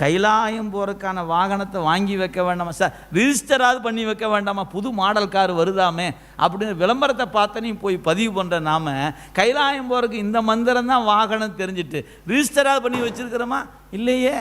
கைலாயம் போகிறதுக்கான வாகனத்தை வாங்கி வைக்க வேண்டாமா? சார் ரிஜிஸ்டராவது பண்ணி வைக்க வேண்டாமா? புது மாடல் கார் வருதாமே? அப்படின்னு விளம்பரத்தை பார்த்தனையும் போய் பதிவு பண்ணுற நாம கைலாயம் போகிறதுக்கு இந்த மந்திரம் தான் வாகனம் தெரிஞ்சுட்டு ரிஜிஸ்டராவது பண்ணி வச்சுருக்கிறோமா? இல்லையே.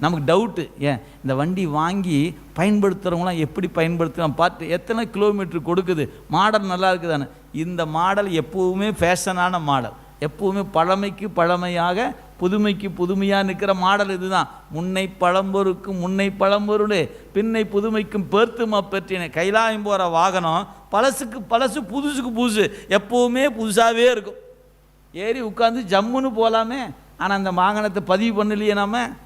நமக்கு டவுட்டு ஏன்? இந்த வண்டி வாங்கி பயன்படுத்துகிறவங்களாம் எப்படி பயன்படுத்துகிறோம் பார்த்து எத்தனை கிலோமீட்டர் கொடுக்குது? மாடல் நல்லா இருக்குதானே இந்த மாடல் எப்போவுமே ஃபேஷனான மாடல் எப்போவுமே பழமைக்கு பழமையாக புதுமைக்கு புதுமையாக நிற்கிற மாடல் இதுதான். முன்னை பழம்பொருக்கும் முன்னை பழம்பொருளே பின்னை புதுமைக்கும் பேர்த்துமா பெற்றின கைலாயம் போகிற வாகனம் பழசுக்கு பழசு புதுசுக்கு புதுசு எப்போவுமே புதுசாகவே இருக்கும். ஏறி உட்காந்து ஜம்முன்னு போகலாமே ஆனால் அந்த வாகனத்தை பதிவு பண்ணலையே நாம்?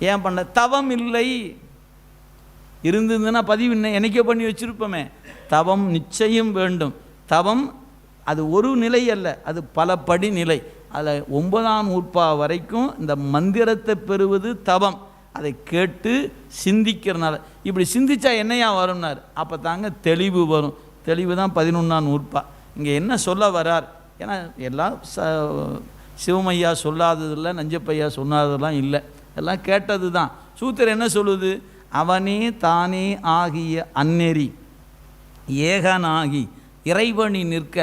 ஏன் பண்ண தவம் இல்லை. இருந்ததுன்னா பதிவு என்ன என்னைக்கே பண்ணி வச்சிருப்போமே. தவம் நிச்சயம் வேண்டும். தவம் அது ஒரு நிலை அல்ல அது பல படி நிலை. அதில் ஒன்பதாம் நூற்பா வரைக்கும் இந்த மந்திரத்தை பெறுவது தவம். அதை கேட்டு சிந்திக்கிறனால. இப்படி சிந்திச்சா என்னையா வரும்னார்? அப்போ தாங்க தெளிவு வரும். தெளிவு தான் பதினொன்றாம் நூற்பா இங்கே என்ன சொல்ல வரார்? ஏன்னா எல்லாம் ச சிவமையா சொல்லாததில்லை நஞ்சப்பையா சொன்னதெல்லாம் இல்லை. எல்லாம் கேட்டது தான் சூத்திரம் என்ன சொல்லுது? அவனே தானே ஆகிய அந்நெறி ஏகனாகி இறைவனி நிற்க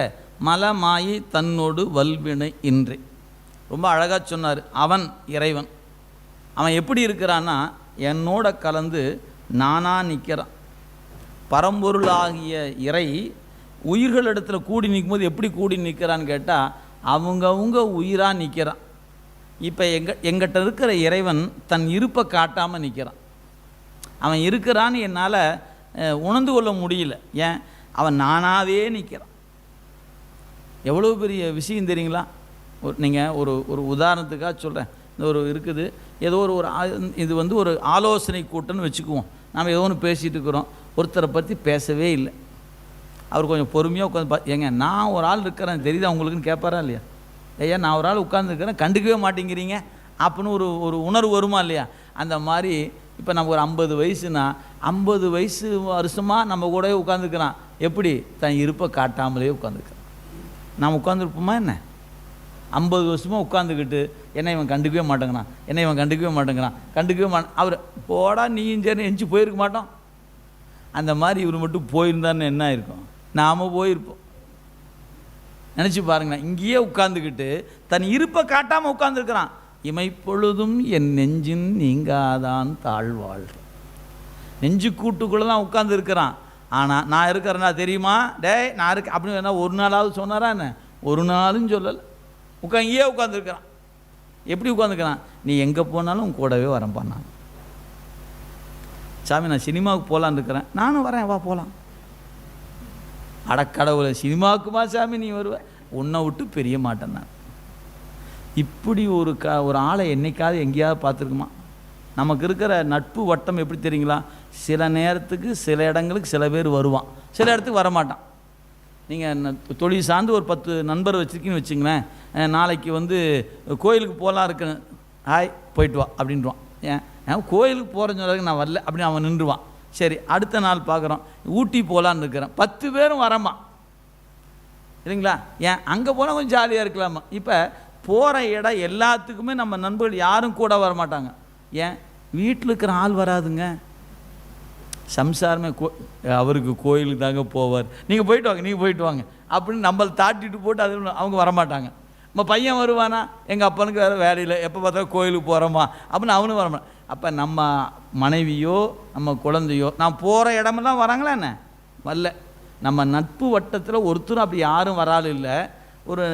மலமாயி தன்னோடு வல்வினை இன்றி. ரொம்ப அழகாக சொன்னார் அவன் இறைவன். அவன் எப்படி இருக்கிறான்னா என்னோட கலந்து நானாக நிற்கிறான் பரம்பொருளாகிய இறை உயிர்களிடத்தில் கூடி நிற்கும்போது எப்படி கூடி நிற்கிறான்னு கேட்டால் அவங்கவுங்க உயிராக நிற்கிறான் இப்போ எங்க எங்கிட்ட இருக்கிற இறைவன் தன் இருப்பை காட்டாமல் நிற்கிறான் அவன் இருக்கிறான்னு என்னால் உணர்ந்து கொள்ள முடியல. ஏன்? அவன் நானாகவே நிற்கிறான் எவ்வளோ பெரிய விஷயம் தெரியுங்களா? ஒரு நீங்கள் ஒரு ஒரு உதாரணத்துக்காக சொல்கிறேன் இந்த ஒரு இருக்குது. ஏதோ ஒரு ஒரு இது வந்து ஒரு ஆலோசனை கூட்டம்னு வச்சுக்குவோம். நாம் ஏதோ ஒன்று பேசிகிட்டு இருக்கிறோம். ஒருத்தரை பற்றி பேசவே இல்லை. அவர் கொஞ்சம் பொறுமையாக உட்காந்து பா ஏங்க நான் ஒரு ஆள் இருக்கிறேன். தெரியுதா உங்களுக்குன்னு கேட்பாரா இல்லையா? ஐயா நான் ஒரு ஆள் உட்காந்துருக்கிறேன் கண்டுக்கவே மாட்டேங்கிறீங்க. அப்படின்னு ஒரு ஒரு உணர்வு வருமா இல்லையா? அந்த மாதிரி இப்போ நமக்கு ஒரு ஐம்பது வயசுனா ஐம்பது வயசு வருஷமாக நம்ம கூடவே உட்காந்துருக்கிறான் எப்படி? தன் இருப்பை காட்டாமலே உட்காந்துருக்கிறான் நாம் உட்காந்துருப்போமா என்ன? ஐம்பது வருஷமாக உட்காந்துக்கிட்டு என்னை இவன் கண்டுக்கவே மாட்டேங்கிறான் என்னை இவன் கண்டுக்கவே மாட்டேங்கிறான் கண்டுக்கவே மாட்ட அவர் போடா நீயும் சரி எஞ்சி போயிருக்க மாட்டோம். அந்த மாதிரி இவர் மட்டும் போயிருந்தான்னு என்ன இருக்கும் நாம் போயிருப்போம். நினச்சி பாருங்களேன் இங்கேயே உட்காந்துக்கிட்டு தன் இருப்பை காட்டாமல் உட்காந்துருக்கிறான் இமைப்பொழுதும் என் நெஞ்சின் நீங்காதான் தாழ்வாள். நெஞ்சு கூட்டுக்குள்ளே தான் உட்காந்துருக்கிறான் ஆனால் நான் இருக்கிறேன்னா தெரியுமா? டேய் நான் இருக்க அப்படின்னு வேணா ஒரு நாளாவது சொன்னாரா என்ன? ஒரு நாளும் சொல்லலை. உட்கா இங்கேயே உட்காந்துருக்கிறான் எப்படி உட்காந்துக்கிறான் நீ எங்கே போனாலும் கூடவே வரேன்ப்பா நான். சாமி நான் சினிமாவுக்கு போகலான்னு இருக்கிறேன். நானும் வரேன் வா போகலாம் அடக்கடவுளை சினிமாவுக்குமா சாமி நீ வருவ? உன்னை விட்டு பெரிய மாட்டேன் நான். இப்படி ஒரு க ஒரு ஆளை என்னைக்காவது எங்கேயாவது பார்த்துருக்குமா? நமக்கு இருக்கிற நட்பு வட்டம் எப்படி தெரியுங்களா? சில நேரத்துக்கு சில இடங்களுக்கு சில பேர் வருவான். சில இடத்துக்கு வரமாட்டான். நீங்கள் தொழில் சார்ந்து ஒரு பத்து நண்பர் வச்சுருக்கீங்கன்னு வச்சுங்களேன் நாளைக்கு வந்து கோயிலுக்கு போகலாம் இருக்குன்னு ஹாய் போயிட்டு வா அப்படின்றான் ஏன் ஏன் கோயிலுக்கு போகிறேன்னு சொல்றதுக்கு நான் வரல அப்படின்னு அவன் நின்றுவான். சரி அடுத்த நாள் பார்க்குறோம் ஊட்டி போகலான்னு இருக்கிறேன். பத்து பேரும் வரமா? இல்லைங்களா? ஏன் அங்கே போனால் கொஞ்சம் ஜாலியாக இருக்கலாமா? இப்போ போகிற இடம் எல்லாத்துக்குமே நம்ம நண்பர்கள் யாரும் கூட வர மாட்டாங்க ஏன் வீட்டில் இருக்கிற ஆள் வராதுங்க. சம்சாரமே கோ அவருக்கு கோயிலுக்கு தாங்க போவார். நீங்கள் போயிட்டு வாங்க நீங்கள் போயிட்டு வாங்க. அப்படின்னு நம்மளை தாட்டிட்டு போட்டு அது அவங்க வரமாட்டாங்க. நம்ம பையன் வருவானா? எங்கள் அப்பனுக்கு வேறு வேலையில் எப்போ பார்த்தாலும் கோயிலுக்கு போகிறோமா அப்படின்னு அவனும் வரமாட்டான் அப்போ நம்ம மனைவியோ நம்ம குழந்தையோ நான் போகிற இடமெல்லாம் வராங்களா என்ன? வரல. நம்ம நட்பு வட்டத்தில் ஒருத்தரும் அப்படி யாரும் வராலும் இல்லை. ஒரு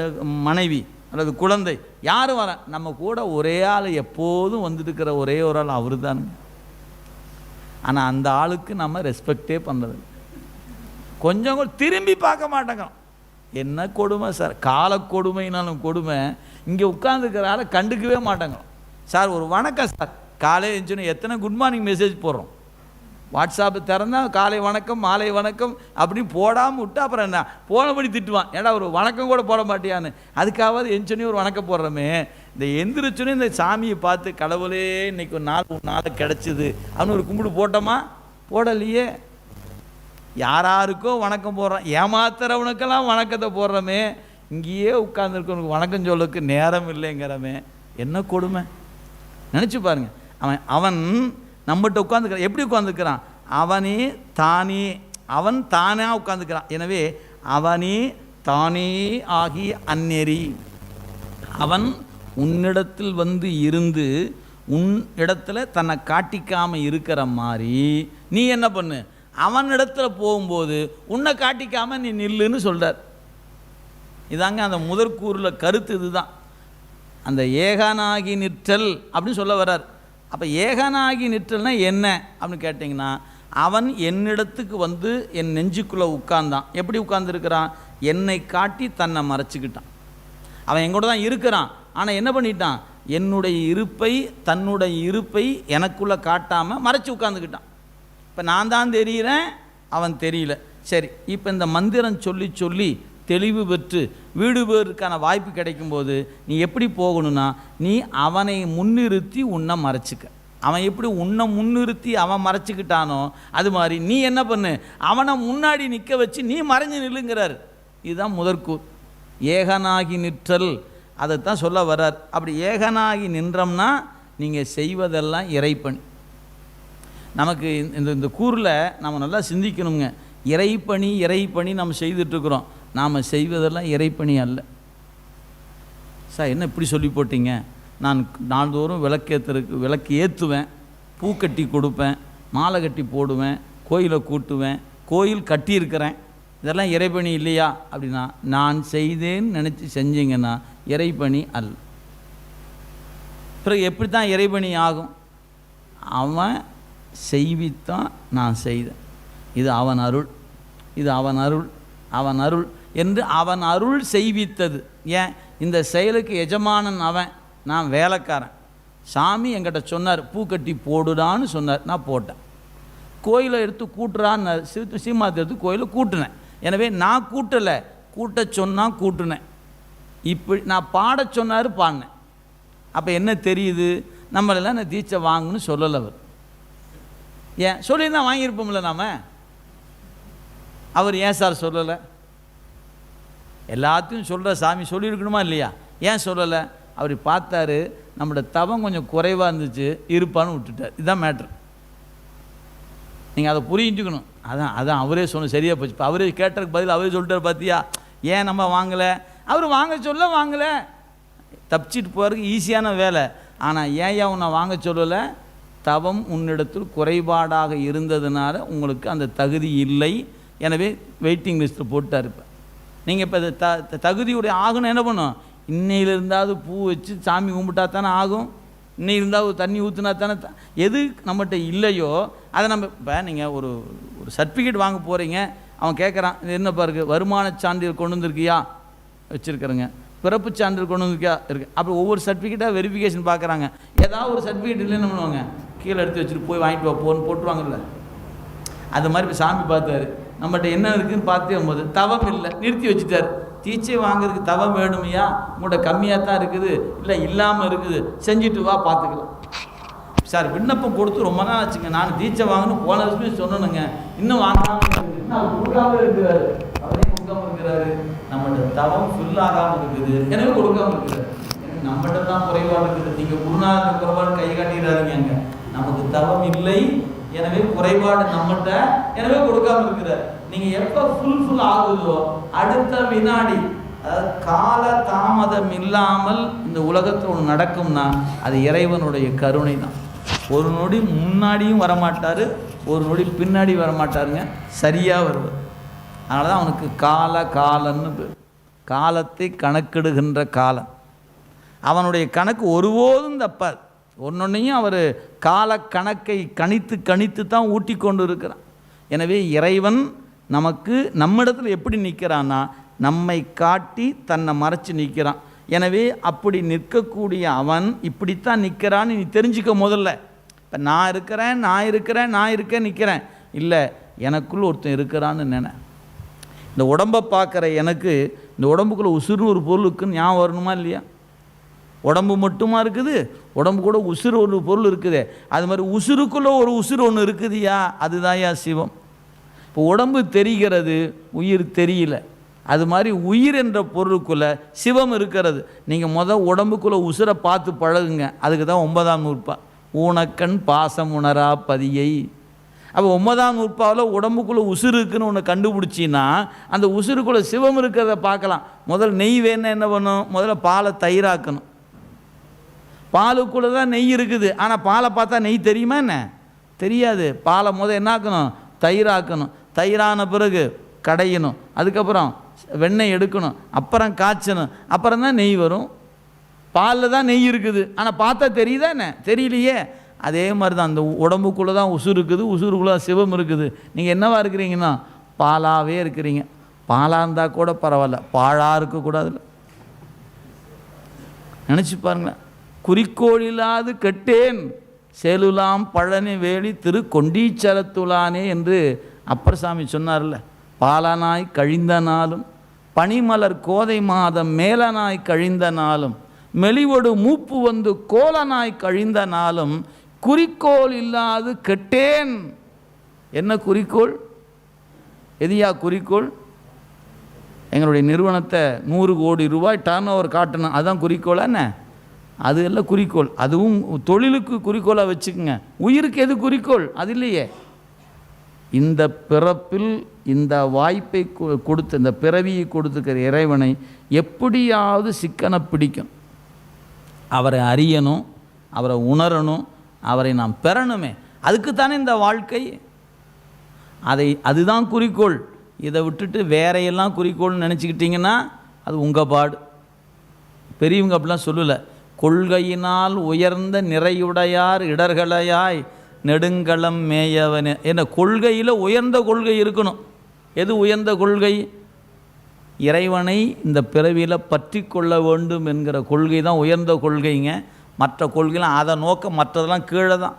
மனைவி அல்லது குழந்தை யாரும் வர நம்ம கூட ஒரே ஆள் எப்போதும் வந்துட்டு இருக்கிற ஒரே ஒரு ஆள் அவரு தானுங்க ஆனால் அந்த ஆளுக்கு நம்ம ரெஸ்பெக்டே பண்ணுறது கொஞ்சம் கூட திரும்பி பார்க்க மாட்டேங்கிறோம் என்ன கொடுமை சார்? கால கொடுமைனாலும் கொடுமை. இங்கே உட்காந்துருக்கிற ஆளை கண்டுக்கவே மாட்டேங்கிறோம் சார் ஒரு வணக்கம் சார். காலையில் எழுந்துச்சுன்னு எத்தனை குட் மார்னிங் மெசேஜ் போடுறோம்? வாட்ஸ்அப்பு திறந்தால் காலை வணக்கம் மாலை வணக்கம் அப்படின்னு போடாமல் விட்டு அப்புறம் என்ன? போனபடி திட்டுவான். ஏடா ஒரு வணக்கம் கூட போட மாட்டியான்னு. அதுக்காவது எஞ்சோனே ஒரு வணக்கம் போடுறோமே. இந்த எந்திரிச்சோன்னே இந்த சாமியை பார்த்து கடவுளே இன்னைக்கு ஒரு நாள் ஒரு நாள் கிடச்சிது. அப்படின்னு ஒரு கும்பிடு போட்டோமா? போடலையே. யாராருக்கோ வணக்கம் போடுறோம் ஏமாத்துறவனுக்கெல்லாம் வணக்கத்தை போடுறோமே. இங்கேயே உட்காந்துருக்கவனுக்கு வணக்கம் சொல்லக்கு நேரம் இல்லைங்கிறமே. என்ன கொடுமை? நினச்சி பாருங்க. அவன் அவன் நம்மகிட்ட உட்காந்துக்கிறான் எப்படி உட்காந்துக்கிறான் அவனே தானே அவன் தானே உட்காந்துக்கிறான் எனவே அவனே தானே ஆகி அந்நெறி. அவன் உன்னிடத்தில் வந்து இருந்து உன் இடத்துல தன்னை காட்டிக்காமல் இருக்கிற மாதிரி நீ என்ன பண்ணு? அவன் இடத்துல போகும்போது உன்னை காட்டிக்காம நீ நில்லுன்னு சொல்கிறார் இதாங்க அந்த முதற்கூறில் கருத்து இதுதான். அந்த ஏகானாகி நிற்றல் அப்படின்னு சொல்ல வர்றார். அப்போ ஏகனாகி நிற்றல்னா என்ன அப்படின்னு கேட்டிங்கன்னா அவன் என்னிடத்துக்கு வந்து என் நெஞ்சுக்குள்ளே உட்கார்ந்தான். எப்படி உட்கார்ந்துருக்கிறான்? என்னை காட்டி தன்னை மறைச்சிக்கிட்டான். அவன் எங்கூட தான் இருக்கிறான். ஆனால் என்ன பண்ணிட்டான்? என்னுடைய இருப்பை தன்னுடைய இருப்பை எனக்குள்ளே காட்டாமல் மறைச்சி உட்காந்துக்கிட்டான் இப்போ நான் தான் தெரிகிறேன் அவன் தெரியல. சரி இப்போ இந்த மந்திரம் சொல்லி சொல்லி தெளிவு பெற்று வீடு பேருக்கான வாய்ப்பு கிடைக்கும்போது நீ எப்படி போகணும்னா நீ அவனை முன்னிறுத்தி உன்னை மறைச்சிக்க. அவன் எப்படி உன்னை முன்னிறுத்தி அவன் மறைச்சிக்கிட்டானோ அது மாதிரி நீ என்ன பண்ணு? அவனை முன்னாடி நிற்க வச்சு நீ மறைஞ்சு நில்லுங்கிறார். இதுதான் முதற்கூர். ஏகனாகி நிற்றல். அதைத்தான் சொல்ல வர்றார். அப்படி ஏகனாகி நின்றோம்னா நீங்கள் செய்வதெல்லாம் இறைப்பணி. நமக்கு இந்த இந்த கூரில் நம்ம நல்லா சிந்திக்கணுங்க. இறைப்பணி இறைப்பணி நம்ம செய்துட்ருக்குறோம் நாம் செய்வதெல்லாம் இறைப்பணி அல்ல. சார் என்ன இப்படி சொல்லி போட்டீங்க? நான் நாள்தோறும் விளக்கேற்றுறதுக்கு விளக்கு ஏற்றுவேன் பூக்கட்டி கொடுப்பேன் மாலை கட்டி போடுவேன் கோயிலை கூட்டுவேன் கோயில் கட்டியிருக்கிறேன். இதெல்லாம் இறைப்பணி இல்லையா? அப்படின்னா நான் செய்தேன்னு நினச்சி செஞ்சீங்கன்னா இறைப்பணி அல்ல. பிறகு எப்படி தான் இறைப்பணி ஆகும்? அவன் செய்வித்தான் நான் செய்தேன். இது அவன் அருள். இது அவன் அருள். அவன் அருள். என்று அவன் அருள் செய்வித்தது. ஏன்? இந்த செயலுக்கு எஜமானன் அவன். நான் வேலைக்காரன். சாமி என்கிட்ட சொன்னார் பூக்கட்டி போடுடான்னு சொன்னார். நான் போட்டேன். கோயிலை எடுத்து கூட்டுறான்னு சிறு சீமாத்தை எடுத்து கோயிலை கூட்டினேன். எனவே நான் கூட்டலை. கூட்ட சொன்னால் கூட்டினேன். இப்படி நான் பாட சொன்னார் பாடினேன். அப்போ என்ன தெரியுது? நம்மளெல்லாம் நான் தீட்சை வாங்குன்னு சொல்லலை அவர். ஏன்? சொல்லியிருந்தா வாங்கியிருப்போம்ல நாம்? அவர் ஏன் சார் சொல்லலை? எல்லாத்தையும் சொல்கிற சாமி சொல்லியிருக்கணுமா இல்லையா? ஏன் சொல்லலை? அவர் பார்த்தாரு நம்மளோட தவம் கொஞ்சம் குறைவாக இருந்துச்சு இருப்பான்னு விட்டுட்டார். இதுதான் மேட்ரு நீங்கள் அதை புரிஞ்சுக்கணும். அதான் அதான் அவரே சொன்ன சரியாக போச்சு. இப்போ அவரே கேட்டதுக்கு பதில் அவரே சொல்லிட்டார் பார்த்தியா ஏன் நம்ம வாங்கலை? அவர் வாங்க சொல்ல வாங்கலை. தப்பிச்சிட்டு போகிறதுக்கு ஈஸியான வேலை. ஆனால் ஏன் உன்னை வாங்க சொல்லலை? தவம் உன்னிடத்தில் குறைபாடாக இருந்ததுனால உங்களுக்கு அந்த தகுதி இல்லை. எனவே வெயிட்டிங் லிஸ்ட்டில் போட்டார் இப்போ. நீங்கள் இப்போ த த- தகுதியுடைய ஆகணும் என்ன பண்ணும்? இன்னையிலிருந்தாவது பூ வச்சு சாமி கும்பிட்டா தானே ஆகும்? இன்னைக்கு இருந்தால் தண்ணி ஊற்றுனா தானே எது நம்மகிட்ட இல்லையோ அதை நம்ம இப்போ நீங்கள் ஒரு ஒரு சர்டிஃபிகேட் வாங்க போகிறீங்க அவன் கேட்குறான் இது என்ன பாருக்கு வருமான சான்றிதழ் கொண்டு வந்திருக்கியா? வச்சுருக்கிறேங்க. பிறப்பு சான்றிதழ் கொண்டு வந்திருக்கியா? இருக்கு. அப்போ ஒவ்வொரு சர்டிஃபிகேட்டாக வெரிஃபிகேஷன் பார்க்குறாங்க ஏதாவது ஒரு சர்டிஃபிகேட் இல்லைன்னு என்ன பண்ணுவாங்க? கீழே எடுத்து வச்சுட்டு போய் வாங்கிட்டு வா போன்னு போட்டுருவாங்கல்ல. அது மாதிரி இப்போ சாமி பார்த்தாரு. நம்மகிட்ட என்ன இருக்குன்னு பார்த்தே போது தவம் இல்லை. நிறுத்தி வச்சுட்டாரு. தீச்சை வாங்குறதுக்கு தவம் வேணுமையா? உங்கள்கிட்ட கம்மியாக தான் இருக்குது. இல்லை இல்லாமல் இருக்குது. செஞ்சுட்டு வா பார்த்துக்கலாம். சார் விண்ணப்பம் கொடுத்து ரொம்ப நாள் ஆச்சுங்க. நான் தீட்சை வாங்கணும் போன வருஷமே சொன்னனுங்க. இன்னும் வாங்காமல் கொடுக்காம இருக்கிறாரு. அவரே கொடுக்காம இருக்கிறாரு. நம்மகிட்ட தவம் ஃபில் ஆகாமல் இருக்குது. எனவே கொடுக்காம இருக்கிறாரு. நம்மகிட்ட தான் குறைவாக இருக்குது. நீங்கள் குருநாதன் குறைவாக கை காட்டிடுறாருங்க நமக்கு தவம் இல்லை. எனவே குறைபாடு நம்மகிட்ட எனவே கொடுக்காம இருக்கிறார். நீங்க எப்ப ஃபுல் ஃபுல் ஆகுதோ அடுத்த வினாடி அதாவது கால தாமதம் இல்லாமல் இந்த உலகத்தில் ஒன்று நடக்கும்னா அது இறைவனுடைய கருணை தான் ஒரு நொடி முன்னாடியும் வரமாட்டார் ஒரு நொடி பின்னாடி வரமாட்டாருங்க சரியாக வருவார். அதனால தான் அவனுக்கு கால காலன்னு பேர். காலத்தை கணக்கிடுகின்ற காலம். அவனுடைய கணக்கு ஒருபோதும் தப்பாது. ஒன்னொன்னையும் அவர் கால கணக்கை கணித்து கணித்து தான் ஊட்டி கொண்டு இருக்கிறான் எனவே இறைவன் நமக்கு நம்மிடத்தில் எப்படி நிற்கிறான்னா நம்மை காட்டி தன்னை மறைச்சு நிற்கிறான். எனவே அப்படி நிற்கக்கூடிய அவன் இப்படித்தான் நிற்கிறான்னு நீ தெரிஞ்சுக்க முதல்ல. இப்போ நான் இருக்கிறேன் நான் இருக்கிறேன் நான் இருக்கேன் நிற்கிறேன். இல்லை எனக்குள்ள ஒருத்தன் இருக்கிறான்னு நினை. இந்த உடம்பை பார்க்குற எனக்கு இந்த உடம்புக்குள்ளே உசுறுன்னு ஒரு பொருள் இருக்குன்னு ஞாபகம் வரணுமா இல்லையா? உடம்பு மட்டுமா இருக்குது? உடம்பு கூட உசுறு ஒரு பொருள் இருக்குது. அது மாதிரி உசுருக்குள்ளே ஒரு உசுறு ஒன்று இருக்குதுயா? அதுதான்யா சிவம். இப்போ உடம்பு தெரிகிறது உயிர் தெரியல. அது மாதிரி உயிர் என்ற பொருளுக்குள்ளே சிவம் இருக்கிறது. நீங்கள் மொதல் உடம்புக்குள்ளே உசுரை பார்த்து பழகுங்க. அதுக்கு தான் ஒன்பதாம் நூற்பா. ஊனக்கண் பாசம் உணரா பதியை. அப்போ ஒன்பதாம் நூற்பாவில் உடம்புக்குள்ளே உசுறு இருக்குன்னு ஒன்று கண்டுபிடிச்சின்னா அந்த உசுருக்குள்ளே சிவம் இருக்கிறத பார்க்கலாம். முதல்ல நெய் வேணும் என்ன பண்ணும்? முதல்ல பாலை தயிராக்கணும். பாலுக்குள்ளே தான் நெய் இருக்குது. ஆனால் பாலை பார்த்தா நெய் தெரியுமா என்ன? தெரியாது. பாலை முத என்னாக்கணும் தயிராக்கணும் தயிரான பிறகு கடையணும். அதுக்கப்புறம் வெண்ணெய் எடுக்கணும். அப்புறம் காய்ச்சணும். அப்புறம் தான் நெய் வரும். பாலில் தான் நெய் இருக்குது. ஆனால் பார்த்தா தெரியுதா என்ன? தெரியலையே. அதே மாதிரி தான் அந்த உடம்புக்குள்ளே தான் உசுறு இருக்குது. உசுருக்குள்ளே சிவம் இருக்குது. நீங்கள் என்னவா இருக்கிறீங்கன்னா பாலாகவே இருக்கிறீங்க. பாலாக இருந்தால் கூட பரவாயில்ல. பாழாக இருக்கக்கூடாதுல்ல. நினச்சி பாருங்களேன். குறிக்கோள் இல்லாது கெட்டேன். சேலுலாம் பழனி வேலி திரு கொண்டீச்சரத்துலானே என்று அப்பர்சாமி சொன்னார்ல. பாலனாய் கழிந்த நாளும் பனிமலர் கோதை மாதம் மேலனாய் கழிந்த நாளும் மெலிவொடு மூப்பு வந்து கோலனாய் கழிந்த நாளும் குறிக்கோள் இல்லாது கெட்டேன். என்ன குறிக்கோள்? எதியா குறிக்கோள்? எங்களுடைய நிறுவனத்தை நூறு கோடி ரூபாய் டர்ன் ஓவர் காட்டணும். அதுதான் குறிக்கோளா என்ன? அது எல்லாம் குறிக்கோள். அதுவும் தொழிலுக்கு குறிக்கோளாக வச்சுக்கோங்க. உயிருக்கு எது குறிக்கோள்? அது இல்லையே. இந்த பிறப்பில் இந்த வாய்ப்பை கொ- இந்த பிறவியை கொடுத்துக்கிற இறைவனை எப்படியாவது சிக்கனை பிடிக்கும். அவரை அறியணும் அவரை உணரணும் அவரை நாம் பெறணுமே. அதுக்குத்தானே இந்த வாழ்க்கை? அதை அதுதான் குறிக்கோள். இதை விட்டுட்டு வேறையெல்லாம் குறிக்கோள்னு நினச்சிக்கிட்டிங்கன்னா அது உங்கள் பாடு. பெரியவங்க அப்படிலாம் சொல்லலை. கொள்கையினால் உயர்ந்த நிறையுடையார் இடர்களையாய் நெடுங்களம் மேயவனே. என்ன கொள்கையில் உயர்ந்த கொள்கை இருக்கணும். எது உயர்ந்த கொள்கை? இறைவனை இந்த பிறவியில் பற்றி கொள்ள வேண்டும் என்கிற கொள்கை தான் உயர்ந்த கொள்கைங்க. மற்ற கொள்கைலாம் அதை நோக்க மற்றதெல்லாம் கீழே தான்.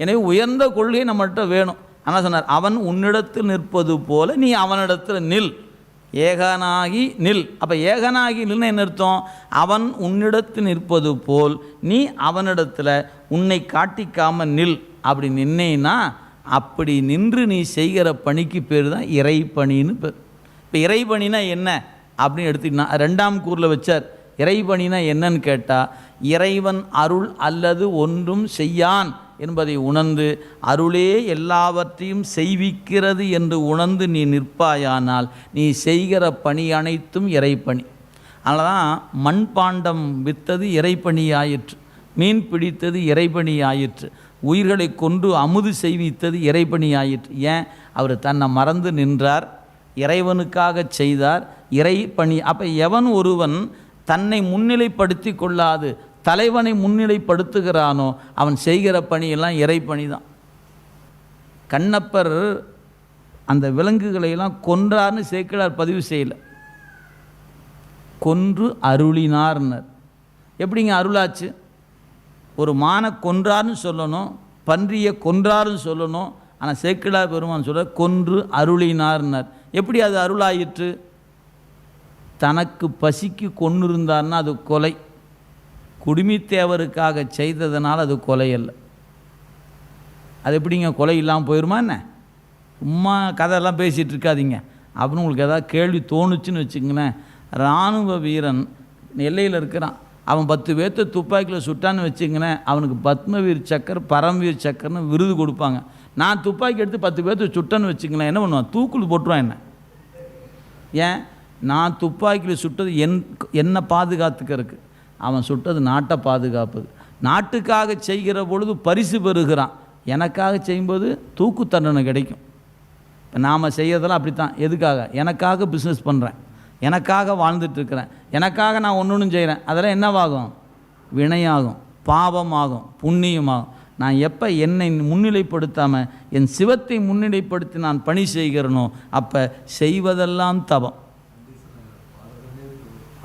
எனவே உயர்ந்த கொள்கை நம்மகிட்ட வேணும். ஆனால் சொன்னார் அவன் உன்னிடத்தில் நிற்பது போல நீ அவனிடத்தில் நில். ஏகனாகி நில். அப்போ ஏகனாகி நில்னு என்ன அர்த்தம்? அவன் உன்னிடத்து நிற்பது போல் நீ அவனிடத்தில் உன்னை காட்டிக்காம நில். அப்படி நின்னேன்னா அப்படி நின்று நீ செய்கிற பணிக்கு பேர் தான் இறைப்பணின்னு பேர். இப்போ இறைப்பணினா என்ன? அப்படின்னு எடுத்துக்கிட்டா ரெண்டாம் கூரில் வச்சார். இறைப்பணினா என்னன்னு கேட்டால் இறைவன் அருள் அல்லது ஒன்றும் செய்யான் என்பதை உணர்ந்து அருளே எல்லாவற்றையும் செய்விக்கிறது என்று உணர்ந்து நீ நிற்பாயானால் நீ செய்கிற பணி அனைத்தும் இறைப்பணி. அதனால் தான் மண்பாண்டம் வித்தது இறைப்பணியாயிற்று மீன் பிடித்தது இறைப்பணியாயிற்று உயிர்களை கொண்டு அமுது செய்வித்தது இறைப்பணியாயிற்று. ஏன்? அவர் தன்னை மறந்து நின்றார் இறைவனுக்காக செய்தார் இறை பணி அப்போ எவன் ஒருவன் தன்னை முன்னிலைப்படுத்தி கொள்ளாது தலைவனை முன்னிலைப்படுத்துகிறானோ அவன் செய்கிற பணியெல்லாம் இறைப்பணி தான் கண்ணப்பர் அந்த விலங்குகளையெல்லாம் கொன்றார்னு சேக்கிழார் பதிவு செய்யலை. கொன்று அருளினார்னர். எப்படிங்க அருளாச்சு? ஒரு மானை கொன்றார்னு சொல்லணும் பன்றியை கொன்றாருன்னு சொல்லணும் ஆனால் சேக்கிழார் பெருமான் சொல்ற கொன்று அருளினார்னர். எப்படி அது அருளாயிற்று? தனக்கு பசிக்கு கொன்று இருந்தார்னா அது கொலை. குடுமித்தேவருக்காக செய்ததனால் அது கொலை அல்ல. அது எப்படிங்க கொலை இல்லாமல் போயிடுமா என்ன? சும்மா கதையெல்லாம் பேசிகிட்டு இருக்காதிங்க. அப்படின்னு உங்களுக்கு எதாவது கேள்வி தோணுச்சுன்னு வச்சுங்களேன் இராணுவ வீரன் எல்லையில் இருக்கிறான். அவன் பத்து பேர்த்த துப்பாக்கியில் சுட்டான்னு வச்சுங்களேன் அவனுக்கு பத்மவீர் சக்கர் பரம்வீர் சக்கர்னு விருது கொடுப்பாங்க. நான் துப்பாக்கி எடுத்து பத்து பேர்த்த சுட்டேன்னு வச்சுங்களேன் என்ன பண்ணுவான்? தூக்குள் போட்டுருவான் என்ன? ஏன்? நான் துப்பாக்கியில் சுட்டது என் என்னை பாதுகாத்துக்கிறதுக்கு அவன் சுட்டது நாட்டை பாதுகாப்பது. நாட்டுக்காக செய்கிற பொழுது பரிசு பெறுகிறான். எனக்காக செய்யும்போது தூக்கு தண்டனை கிடைக்கும். இப்போ நாம் செய்யறதெல்லாம் அப்படித்தான். எதுக்காக? எனக்காக பிஸ்னஸ் பண்ணுறேன் எனக்காக வாழ்ந்துட்டுருக்கிறேன் எனக்காக நான் ஒன்று ஒன்றும் செய்கிறேன் அதெல்லாம் என்னவாகும்? வினையாகும். பாவமாகும். புண்ணியமாகும். நான் எப்போ என்னை முன்னிலைப்படுத்தாமல் என் சிவத்தை முன்னிலைப்படுத்தி நான் பணி செய்கிறனோ அப்போ செய்வதெல்லாம் தவம்.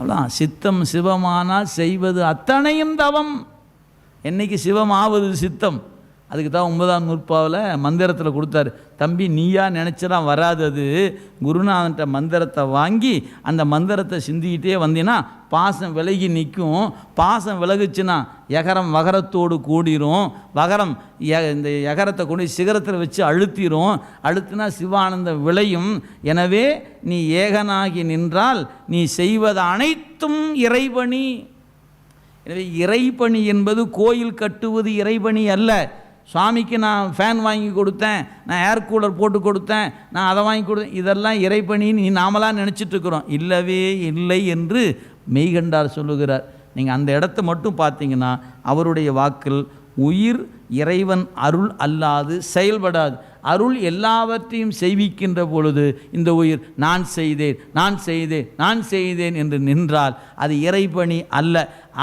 அவ்வளோதான் சித்தம் சிவமானால் செய்வது அத்தனையும் தவம். என்னைக்கு சிவம் ஆவது சித்தம்? அதுக்கு தான் ஒன்பதாம் நூற்பாவில் மந்திரத்தில் கொடுத்தாரு. தம்பி நீயா நினச்சலாம் வராது அது. குருநாதன்ட்ட மந்திரத்தை வாங்கி அந்த மந்திரத்தை சிந்திக்கிட்டே வந்தீங்கன்னா பாசம் விலகி நிற்கும் பாசம் விலகுச்சுன்னா எகரம் வகரத்தோடு கூடிரும். வகரம் இந்த எகரத்தை கொண்டு சிகரத்தில் வச்சு அழுத்திரும். அழுத்தினா சிவானந்தம் விளையும். எனவே நீ ஏகனாகி நின்றால் நீ செய்வது அனைத்தும் இறைவணி எனவே இறைபணி என்பது கோயில் கட்டுவது இறைபணி அல்ல. சுவாமிக்கு நான் ஃபேன் வாங்கி கொடுத்தேன் நான் ஏர் கூலர் போட்டு கொடுத்தேன் நான் அதை வாங்கி கொடுத்தேன் இதெல்லாம் இறைப்பணின்னு நீ நாமளாக நினச்சிட்டு இருக்கிறோம் இல்லவே இல்லை என்று மெய்கண்டார் சொல்லுகிறார். நீங்கள் அந்த இடத்த மட்டும் பார்த்தீங்கன்னா அவருடைய வாக்கில் உயிர் இறைவன் அருள் அல்லாது செயல்படாது. அருள் எல்லாவற்றையும் செய்விக்கின்ற பொழுது இந்த உயிர் நான் செய்தேன் நான் செய்தேன் நான் செய்தேன் என்று நின்றால் அது இறைப்பணி அல்ல.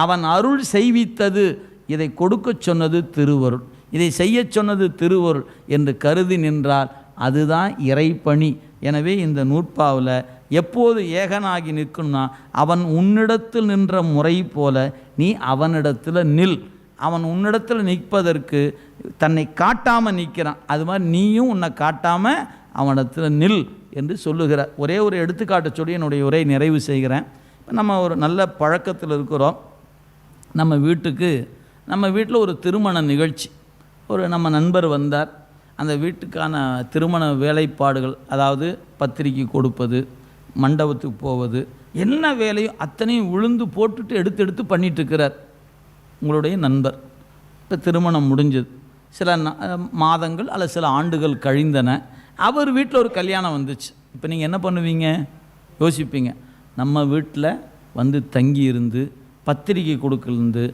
அவன் அருள் செய்வித்தது இதை கொடுக்கச் சொன்னது திருவருள். இதை செய்யச் சொன்னது திருவருள் என்று கருதி நின்றால் அதுதான் இறைப்பணி. எனவே இந்த நூற்பாவில் எப்போது ஏகனாகி நிற்கும்னா அவன் உன்னிடத்தில் நின்ற முறை போல நீ அவனிடத்தில் நில். அவன் உன்னிடத்தில் நிற்பதற்கு தன்னை காட்டாமல் நிற்கிறான். அது மாதிரி நீயும் உன்னை காட்டாமல் அவனிடத்தில் நில் என்று சொல்லுகிறார். ஒரே ஒரு எடுத்துக்காட்டு சொல்லி என்னுடைய உரை நிறைவு செய்கிறேன். இப்போ நம்ம ஒரு நல்ல பழக்கத்தில் இருக்கிறோம். நம்ம வீட்டுக்கு நம்ம வீட்டில் ஒரு திருமண நிகழ்ச்சி. ஒரு நம்ம நண்பர் வந்தார். அந்த வீட்டுக்கான திருமண வேலைப்பாடுகள் அதாவது பத்திரிக்கை கொடுப்பது மண்டபத்துக்கு போவது என்ன வேலையும் அத்தனையும் விழுந்து போட்டுட்டு எடுத்து எடுத்து பண்ணிகிட்ருக்கிறார் உங்களுடைய நண்பர். இப்போ திருமணம் முடிஞ்சது. சில மாதங்கள் அல்லது சில ஆண்டுகள் கழிந்தன. அவர் வீட்டில் ஒரு கல்யாணம் வந்துச்சு. இப்போ நீங்கள் என்ன பண்ணுவீங்க? யோசிப்பீங்க. நம்ம வீட்டில் வந்து தங்கி இருந்து பத்திரிக்கை கொடுக்கலேருந்து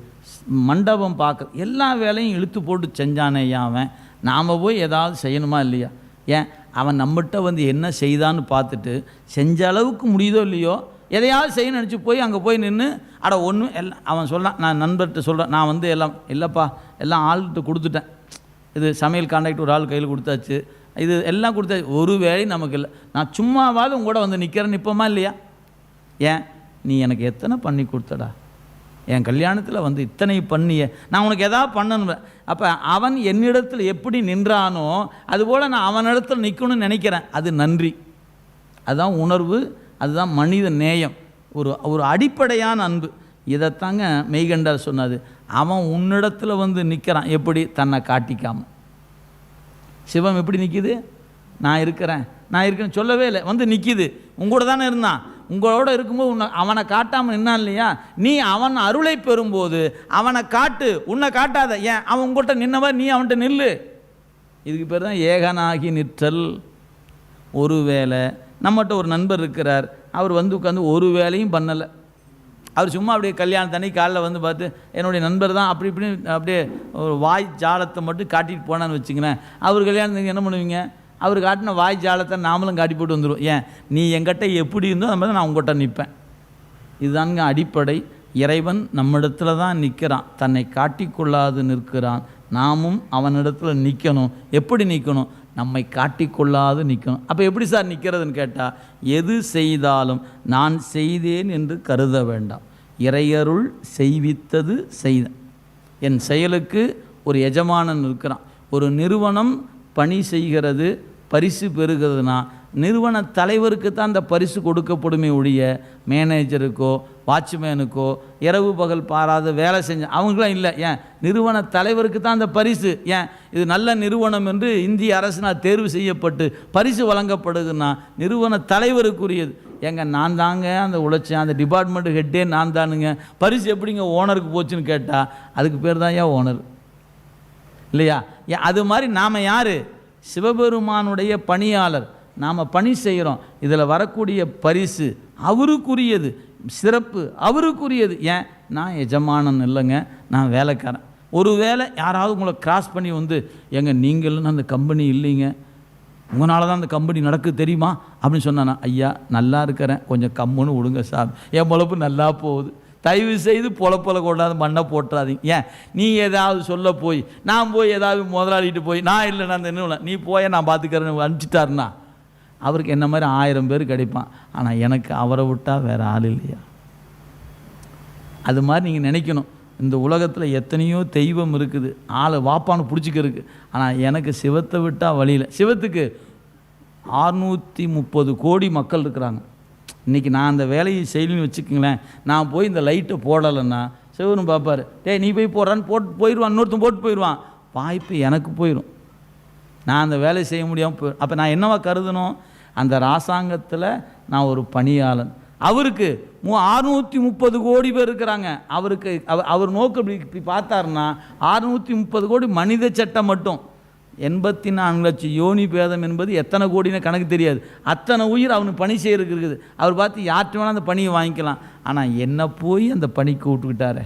மண்டபம் பார்க்க எல்லா வேலையும் இழுத்து போட்டு செஞ்சானேயா அவன். நாம் போய் ஏதாவது செய்யணுமா இல்லையா? ஏன்? அவன் நம்மகிட்ட வந்து என்ன செய்தான்னு பார்த்துட்டு செஞ்ச அளவுக்கு முடியுதோ இல்லையோ எதையாவது செய்ய நினச்சி போய் அங்கே போய் நின்று அட ஒன்று எல்லாம் அவன் சொல்கிறான் நான் நண்பர்கிட்ட சொல்கிறேன் நான் வந்து எல்லாம் இல்லைப்பா எல்லாம் ஆள்கிட்ட கொடுத்துட்டேன். இது சமையல் கான்ட்ராக்ட் ஒரு ஆள் கையில் கொடுத்தாச்சு. இது எல்லாம் கொடுத்தாச்சு ஒரு வேலையும் நமக்கு இல்லை. நான் சும்மாவாவது உங்க கூட வந்து நிற்கிறேன் நிற்போமா இல்லையா? ஏன்? நீ எனக்கு எத்தனை பண்ணி கொடுத்தடா? என் கல்யாணத்தில் வந்து இத்தனை பண்ணிய நான் உனக்கு எதா பண்ணணும் அப்போ அவன் என்னிடத்தில் எப்படி நின்றானோ அதுபோல் நான் அவனிடத்தில் நிற்கணும்னு நினைக்கிறேன். அது நன்றி. அதுதான் உணர்வு அதுதான் மனித நேயம். ஒரு ஒரு அடிப்படையான அன்பு. இதைத்தாங்க மெய்கண்டார் சொன்னது அவன் உன்னிடத்தில் வந்து நிற்கிறான் எப்படி? தன்னை காட்டிக்காம. சிவம் எப்படி நிற்கிது நான் இருக்கிறேன். நான் இருக்கேன்னு சொல்லவே இல்லை. வந்து நிற்கிது உங்கூட தானே இருந்தான். உங்களோட இருக்கும்போது உன்னை அவனை காட்டாமல் நின்னான் இல்லையா? நீ அவன் அருளை பெறும்போது அவனை காட்டு உன்னை காட்டாத. ஏன்? அவன் உங்கள்கிட்ட நின்னவா? நீ அவன்கிட்ட நில்லு. இதுக்கு பேர் தான் ஏகனாகி நிற்றல். ஒரு வேளை நம்மகிட்ட ஒரு நண்பர் இருக்கிறார். அவர் வந்து உட்காந்து ஒரு வேலையும் பண்ணலை. அவர் சும்மா அப்படியே கல்யாணம் தண்ணி காலைல வந்து பார்த்து என்னுடைய நண்பர் தான். அப்படி இப்படி அப்படியே ஒரு வாய் ஜாலத்தை மட்டும் காட்டிட்டு போனான்னு வச்சுக்கிறேன் அவர் கல்யாணத்துக்கு என்ன பண்ணுவீங்க? அவர் காட்டின வாய் ஜாலத்தை நாமளும் காட்டி போட்டு வந்துடுவோம் ஏன்? நீ என்கிட்ட எப்படி இருந்தோ அந்த மாதிரி நான் உங்கள்கிட்ட நிற்பேன் இதுதாங்க அடிப்படை. இறைவன் நம்மிடத்துல தான் நிற்கிறான் தன்னை காட்டிக்கொள்ளாது நிற்கிறான். நாமும் அவனிடத்துல நிற்கணும் எப்படி நிற்கணும் நம்மை காட்டிக்கொள்ளாது நிற்கணும் அப்போ எப்படி சார் நிற்கிறதுன்னு கேட்டால் எது செய்தாலும் நான் செய்தேன் என்று கருத வேண்டாம். இறையருள் செய்வித்தது செய்த. என் செயலுக்கு ஒரு எஜமானன் இருக்கிறான் ஒரு நிறுவனம் பணி செய்கிறது பரிசு பெறுகிறதுனா நிறுவன தலைவருக்கு தான் அந்த பரிசு கொடுக்கப்படுமே ஒழிய மேனேஜருக்கோ வாட்ச்மேனுக்கோ இரவு பகல் பாராத வேலை செஞ்ச அவங்களாம் இல்லை. ஏன்? நிறுவன தலைவருக்கு தான் அந்த பரிசு. ஏன்? இது நல்ல நிறுவனம் என்று இந்திய அரசினால் தேர்வு செய்யப்பட்டு பரிசு வழங்கப்படுதுன்னா நிறுவன தலைவருக்குரியது. ஏங்க நான் தாங்க அந்த உழைச்சேன். அந்த டிபார்ட்மெண்ட் ஹெட்டே நான் தானுங்க. பரிசு எப்படிங்க ஓனருக்கு போச்சுன்னு கேட்டால் அதுக்கு பேர் தான் ஏன் ஓனர் இல்லையா? ஏன் அது மாதிரி நாம் யார்? சிவபெருமானுடைய பணியாளர். நாம் பணி செய்கிறோம் இதில் வரக்கூடிய பரிசு அவருக்குரியது. சிறப்பு அவருக்குரியது. ஏன்? நான் எஜமானன் இல்லைங்க. நான் வேலைக்காரன். ஒரு வேளை யாராவது உங்களை கிராஸ் பண்ணி வந்து எங்க நீங்களும் அந்த கம்பெனி இல்லைங்க. உங்களால் தான் அந்த கம்பெனி நடக்குது தெரியுமா? அப்படின்னு சொன்னானா ஐயா நல்லா இருக்கிறேன். கொஞ்சம் கம்முன்னு விடுங்க சார் என் பொழப்பு நல்லா போகுது. தயவு செய்து பொழப்பொல கொண்டாந்து மண்ணை போட்டுறாதீங்க ஏன்? நீ ஏதாவது சொல்ல போய் நான் போய் ஏதாவது முதலாளிட்டு போய் நான் இல்லை நான் என்ன நீ போய நான் பார்த்துக்கிறேன்னு அனுப்பிச்சிட்டாருன்னா? அவருக்கு என்ன மாதிரி ஆயிரம் பேர் கிடைப்பான். ஆனால் எனக்கு அவரை விட்டால் வேறு ஆள் இல்லையா? அது மாதிரி நீங்கள் நினைக்கணும். இந்த உலகத்தில் எத்தனையோ தெய்வம் இருக்குது. ஆளை வாப்பான்னு பிடிச்சிக்கிறதுக்கு. ஆனால் எனக்கு சிவத்தை விட்டால் வழியில் சிவத்துக்கு ஆறுநூற்றி முப்பது கோடி மக்கள் இருக்கிறாங்க. இன்றைக்கி நான் அந்த வேலையை செய்யணும்னு வச்சுக்கோங்களேன் நான் போய் இந்த லைட்டை போடலைன்னா சிவரும் பார்ப்பார் டேய் நீ போய் போடுறான்னு போட்டு போயிடுவான் இன்னொருத்தன் போட்டு போயிடுவான். வாய்ப்பு எனக்கு போயிடும் நான் அந்த வேலையை செய்ய முடியாமல் போய் அப்போ நான் என்னவா கருதணும்? அந்த ராசாங்கத்தில் நான் ஒரு பணியாளன். அவருக்கு மூ அறுநூற்றி முப்பது கோடி பேர் இருக்கிறாங்க. அவருக்கு அவர் அவர் நோக்கு இப்படி இப்படி பார்த்தாருன்னா அறுநூற்றி முப்பது கோடி மனித சட்டம் மட்டும். எண்பத்தி நான்கு லட்சம் யோனி பேதம் என்பது எத்தனை கோடின்னு கணக்கு தெரியாது. அத்தனை உயிர் அவனுக்கு பணி செய்யறதுக்கு இருக்குது. அவர் பார்த்து யார்கிட்ட வேணால் அந்த பணியை வாங்கிக்கலாம். ஆனால் என்னை போய் அந்த பணிக்கு விட்டுக்கிட்டாரு?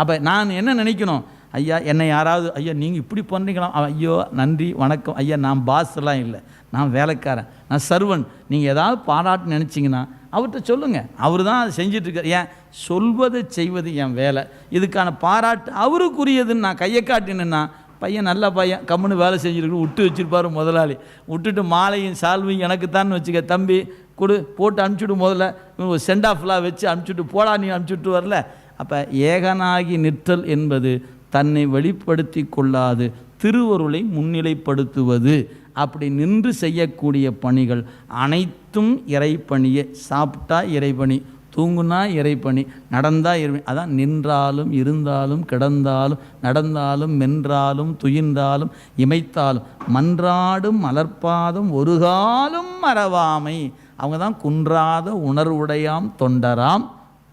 அப்போ நான் என்ன நினைக்கணும்? ஐயா என்னை யாராவது ஐயா நீங்கள் இப்படி பண்ணுறீங்களா ஐயோ நன்றி வணக்கம். ஐயா நான் பாஸ் எல்லாம் இல்லை. நான் வேலைக்காரன். நான் சர்வன். நீங்கள் ஏதாவது பாராட்டு நினச்சிங்கன்னா அவர்கிட்ட சொல்லுங்கள் அவர் தான் அதை செஞ்சிட்ருக்கார். ஏன்? சொல்வதை செய்வது என் வேலை. இதுக்கான பாராட்டு அவருக்குரியதுன்னு நான் கையை காட்டினேன்னா பையன் நல்ல பையன். கம்முன்னு வேலை செஞ்சுருக்கு விட்டு வச்சிருப்பாரு முதலாளி. விட்டுட்டு மாலையும் சால்வையும் எனக்கு தான் வச்சுக்க தம்பி கொடு போட்டு அனுப்பிச்சுடு முதல்ல. ஒரு சென்ட் ஆஃப்லாம் வச்சு அனுப்பிச்சுட்டு போடா நீ அனுப்பிச்சுட்டு வரல. அப்போ ஏகனாகி நிற்றல் என்பது தன்னை வெளிப்படுத்தி கொள்ளாது திருவருளை முன்னிலைப்படுத்துவது. அப்படி நின்று செய்யக்கூடிய பணிகள் அனைத்தும் இறைப்பணியே. சாப்பிட்டா இறைப்பணி தூங்குனா இறைப்பணி நடந்தால் இறை அதான் நின்றாலும் இருந்தாலும் கிடந்தாலும் நடந்தாலும் மென்றாலும் துயின்றாலும் இமைத்தாலும் மன்றாடும் மலர்ப்பாதம் ஒரு காலும் மறவாமை. அவங்க தான் குன்றாத உணர்வுடையாம் தொண்டராம்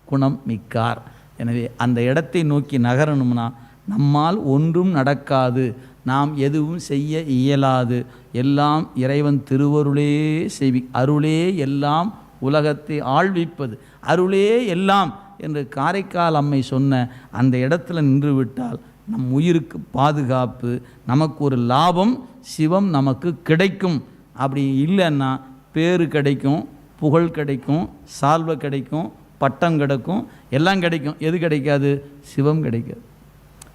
குணம் மிக்கார். எனவே அந்த இடத்தை நோக்கி நகரணும்னா நம்மால் ஒன்றும் நடக்காது. நாம் எதுவும் செய்ய இயலாது. எல்லாம் இறைவன் திருவருளே செய்வி அருளே எல்லாம் உலகத்தை ஆழ்விப்பது அருளே எல்லாம் என்று காரைக்கால் அம்மை சொன்ன அந்த இடத்துல நின்றுவிட்டால் நம் உயிருக்கு பாதுகாப்பு நமக்கு ஒரு லாபம் சிவம் நமக்கு கிடைக்கும். அப்படி இல்லைன்னா பேர் கிடைக்கும் புகழ் கிடைக்கும் சால்வை கிடைக்கும் பட்டம் கிடைக்கும் எல்லாம் கிடைக்கும். எது கிடைக்காது? சிவம் கிடைக்காது.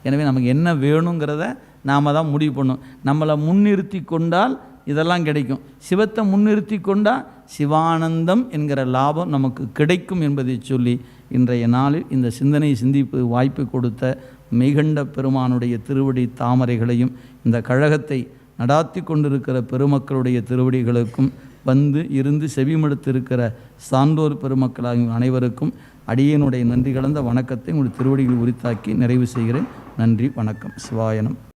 எனவே நமக்கு என்ன வேணுங்கிறத நாம் தான் முடிவு பண்ணும் நம்மளை முன்னிறுத்தி கொண்டால் இதெல்லாம் கிடைக்கும். சிவத்தை முன்னிறுத்தி கொண்டால் சிவானந்தம் என்கிற லாபம் நமக்கு கிடைக்கும் என்பதை சொல்லி இன்றைய நாளில் இந்த சிந்தனை சிந்திப்பு வாய்ப்பு கொடுத்த மெய்கண்ட பெருமானுடைய திருவடி தாமரைகளையும் இந்த கழகத்தை நடாத்தி கொண்டிருக்கிற பெருமக்களுடைய திருவடிகளுக்கும் வந்து இருந்து செவிமடுத்திருக்கிற சான்றோர் பெருமக்களாகிய அனைவருக்கும் அடியனுடைய நன்றி கலந்த வணக்கத்தை உங்கள் திருவடிகள் உரித்தாக்கி நிறைவு செய்கிறேன். நன்றி வணக்கம். சிவாயனம்